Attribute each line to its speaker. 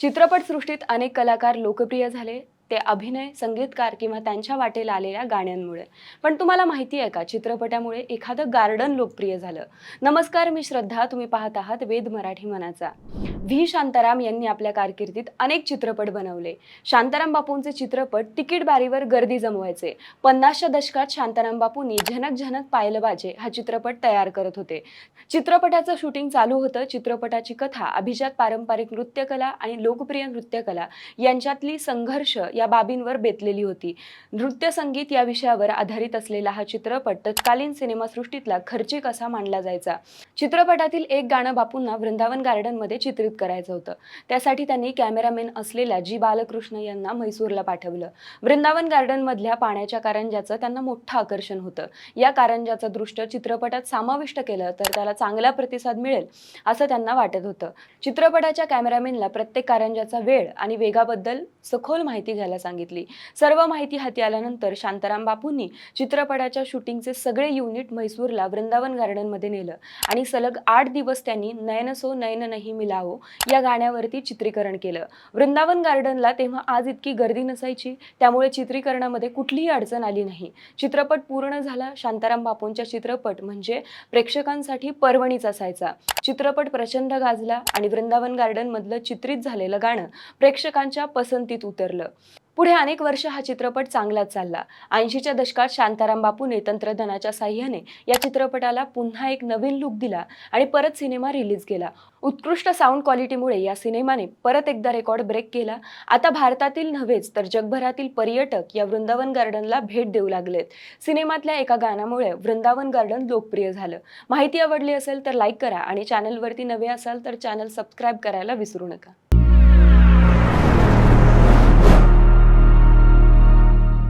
Speaker 1: चित्रपटसृष्टीत अनेक कलाकार लोकप्रिय झाले. ते अभिनय संगीतकार किंवा त्यांच्या वाटेला आलेल्या गाण्यांमुळे. पण तुम्हाला माहिती आहे का चित्रपटामुळे एखादं गार्डन लोकप्रिय झालं. नमस्कार मी श्रद्धा. तुम्ही पाहत आहात वेद मराठी मनाचा. व्ही. शांताराम यांनी आपल्या कारकिर्दीत अनेक चित्रपट बनवले. शांताराम बापूंचे चित्रपट तिकीट बारीवर गर्दी जमवायचे. पन्नासच्या दशकात शांताराम बापूंनी झनक झनक पायल बाजे हा चित्रपट तयार करत होते. चित्रपटाचं शूटिंग चालू होतं. चित्रपटाची कथा अभिजात पारंपरिक नृत्यकला आणि लोकप्रिय नृत्यकला यांच्यातली संघर्ष या बाबींवर बेतलेली होती. नृत्य संगीत या विषयावर आधारित असलेला हा चित्रपट तत्कालीन सिनेमासृष्टीतला खर्चिक असा मानला जायचा. चित्रपटातील एक गाणं बापूंना वृंदावन गार्डनमध्ये चित्रित करायचं होतं. त्यासाठी त्यांनी कॅमेरामॅन असलेल्या जी बालकृष्ण यांना म्हैसूरला पाठवलं. वृंदावन गार्डनमधल्या पाण्याच्या कारंज्याचं त्यांना मोठं आकर्षण होतं. या कारंजाचं दृश्य चित्रपटात समाविष्ट केलं तर त्याला चांगला प्रतिसाद मिळेल असं त्यांना वाटत होतं. चित्रपटाच्या कॅमेरामॅनला प्रत्येक कारंजाचा वेळ आणि वेगाबद्दल सखोल माहिती घ्यायला सांगितली. सर्व माहिती हाती आल्यानंतर शांताराम बापूंनी चित्रपटाच्या शूटिंगचे सगळे युनिट म्हैसूरला वृंदावन गार्डनमध्ये नेलं आणि सलग आठ दिवस त्यांनी नयन सो नयन नाही मिलावो या गाण्यावरती चित्रीकरण केलं. वृंदावन गार्डनला तेव्हा आज इतकी गर्दी नसायची त्यामुळे चित्रीकरणामध्ये कुठलीही अडचण आली नाही. चित्रपट पूर्ण झाला शांताराम बापूंच्या चित्रपट म्हणजे प्रेक्षकांसाठी पर्वणीच असायचा. चित्रपट प्रचंड गाजला आणि वृंदावन गार्डन मधलं चित्रित झालेलं गाणं प्रेक्षकांच्या पसंतीत उतरलं. पुढे अनेक वर्ष हा चित्रपट चांगलाच चालला. ऐंशीच्या दशकात शांताराम बापूने तंत्रज्ञानाच्या साह्याने या चित्रपटाला पुन्हा एक नवीन लुक दिला आणि परत सिनेमा रिलीज केला. उत्कृष्ट साऊंड क्वालिटीमुळे या सिनेमाने परत एकदा रेकॉर्ड ब्रेक केला. आता भारतातील नव्हेच तर जगभरातील पर्यटक या वृंदावन गार्डनला भेट देऊ लागलेत. सिनेमातल्या एका गाण्यामुळे वृंदावन गार्डन लोकप्रिय झालं. माहिती आवडली असेल तर लाईक करा आणि चॅनलवरती नवे असाल तर चॅनल सबस्क्राईब करायला विसरू नका.